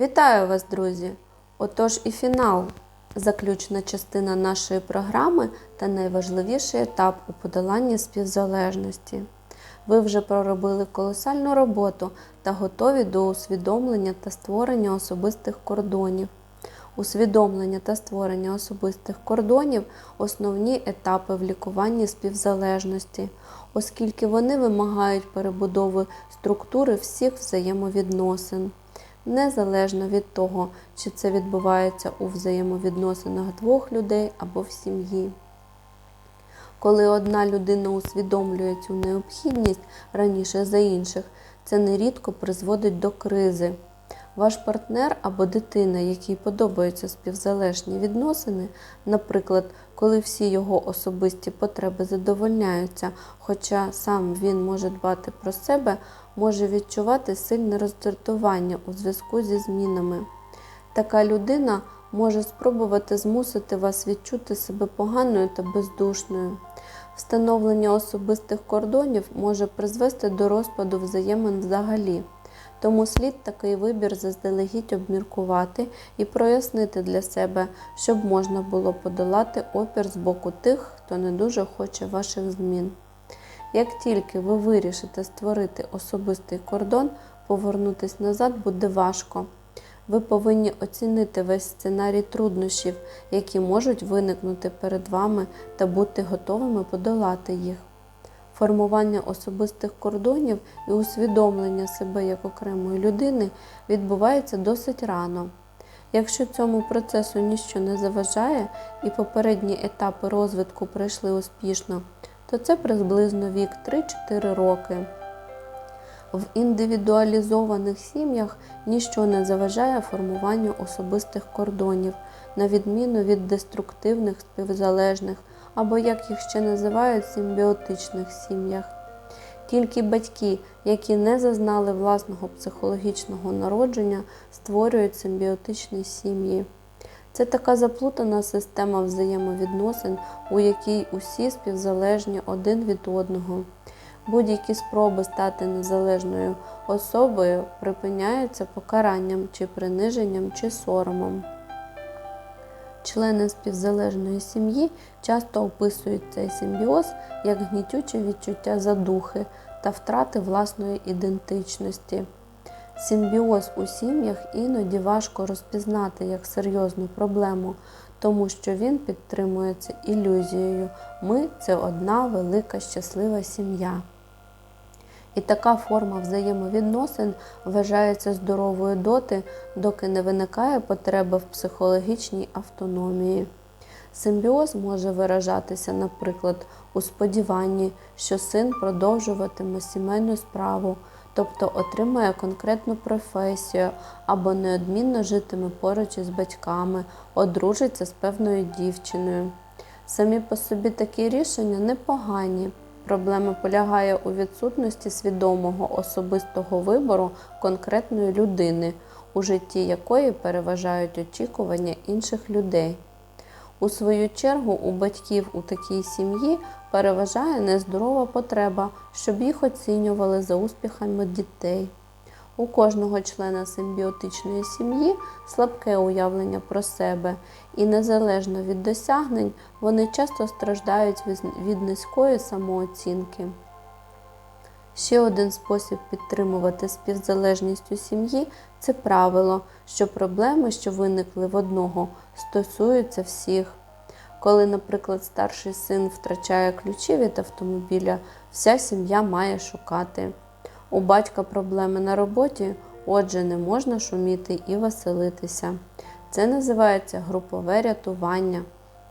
Вітаю вас, друзі! Отож і фінал, заключна частина нашої програми та найважливіший етап у подоланні співзалежності. Ви вже проробили колосальну роботу та готові до усвідомлення та створення особистих кордонів. Усвідомлення та створення особистих кордонів основні етапи в лікуванні співзалежності, оскільки вони вимагають перебудови структури всіх взаємовідносин, незалежно від того, чи це відбувається у взаємовідносинах двох людей або в сім'ї. Коли одна людина усвідомлює цю необхідність раніше за інших, це нерідко призводить до кризи. Ваш партнер або дитина, якій подобаються співзалежні відносини, наприклад, коли всі його особисті потреби задовольняються, хоча сам він може дбати про себе, може відчувати сильне роздратування у зв'язку зі змінами. Така людина може спробувати змусити вас відчути себе поганою та бездушною. Встановлення особистих кордонів може призвести до розпаду взаємин взагалі. Тому слід такий вибір заздалегідь обміркувати і прояснити для себе, щоб можна було подолати опір з боку тих, хто не дуже хоче ваших змін. Як тільки ви вирішите створити особистий кордон, повернутися назад буде важко. Ви повинні оцінити весь сценарій труднощів, які можуть виникнути перед вами, та бути готовими подолати їх. Формування особистих кордонів і усвідомлення себе як окремої людини відбувається досить рано. Якщо цьому процесу ніщо не заважає і попередні етапи розвитку пройшли успішно, то це приблизно вік 3-4 роки. В індивідуалізованих сім'ях ніщо не заважає формуванню особистих кордонів, на відміну від деструктивних співзалежних або, як їх ще називають, симбіотичних сім'ях. Тільки батьки, які не зазнали власного психологічного народження, створюють симбіотичні сім'ї. Це така заплутана система взаємовідносин, у якій усі співзалежні один від одного. Будь-які спроби стати незалежною особою припиняються покаранням чи приниженням чи соромом. Члени співзалежної сім'ї часто описують цей симбіоз як гнітюче відчуття задухи та втрати власної ідентичності. Симбіоз у сім'ях іноді важко розпізнати як серйозну проблему, тому що він підтримується ілюзією Ми це одна велика щаслива сім'я. І така форма взаємовідносин вважається здоровою доти, доки не виникає потреба в психологічній автономії. Симбіоз може виражатися, наприклад, у сподіванні, що син продовжуватиме сімейну справу, тобто отримає конкретну професію або неодмінно житиме поруч із батьками, одружиться з певною дівчиною. Самі по собі такі рішення непогані. Проблема полягає у відсутності свідомого особистого вибору конкретної людини, у житті якої переважають очікування інших людей. У свою чергу, у батьків у такій сім'ї переважає нездорова потреба, щоб їх оцінювали за успіхами дітей. У кожного члена симбіотичної сім'ї слабке уявлення про себе, і незалежно від досягнень вони часто страждають від низької самооцінки. Ще один спосіб підтримувати співзалежність у сім'ї це правило, що проблеми, що виникли в одного, стосуються всіх. Коли, наприклад, старший син втрачає ключі від автомобіля, вся сім'я має шукати. У батька проблеми на роботі, отже, не можна шуміти і веселитися. Це називається групове рятування,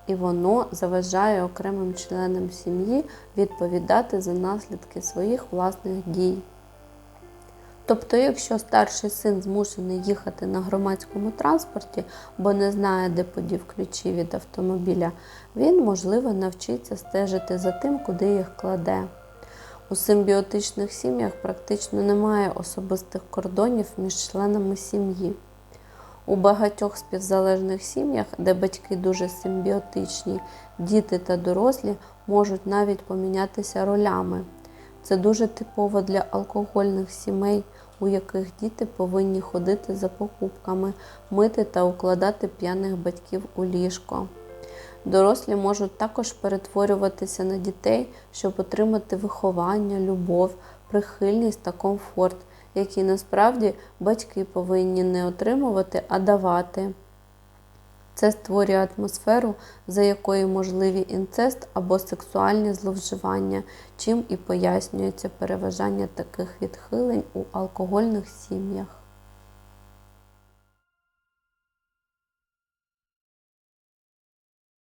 і воно заважає окремим членам сім'ї відповідати за наслідки своїх власних дій. Тобто, якщо старший син змушений їхати на громадському транспорті, бо не знає, де подів ключі від автомобіля, він, можливо, навчиться стежити за тим, куди їх кладе. У симбіотичних сім'ях практично немає особистих кордонів між членами сім'ї. У багатьох співзалежних сім'ях, де батьки дуже симбіотичні, діти та дорослі можуть навіть помінятися ролями. Це дуже типово для алкогольних сімей, у яких діти повинні ходити за покупками, мити та укладати п'яних батьків у ліжко. Дорослі можуть також перетворюватися на дітей, щоб отримати виховання, любов, прихильність та комфорт, які насправді батьки повинні не отримувати, а давати. Це створює атмосферу, за якою можливі інцест або сексуальні зловживання, чим і пояснюється переважання таких відхилень у алкогольних сім'ях.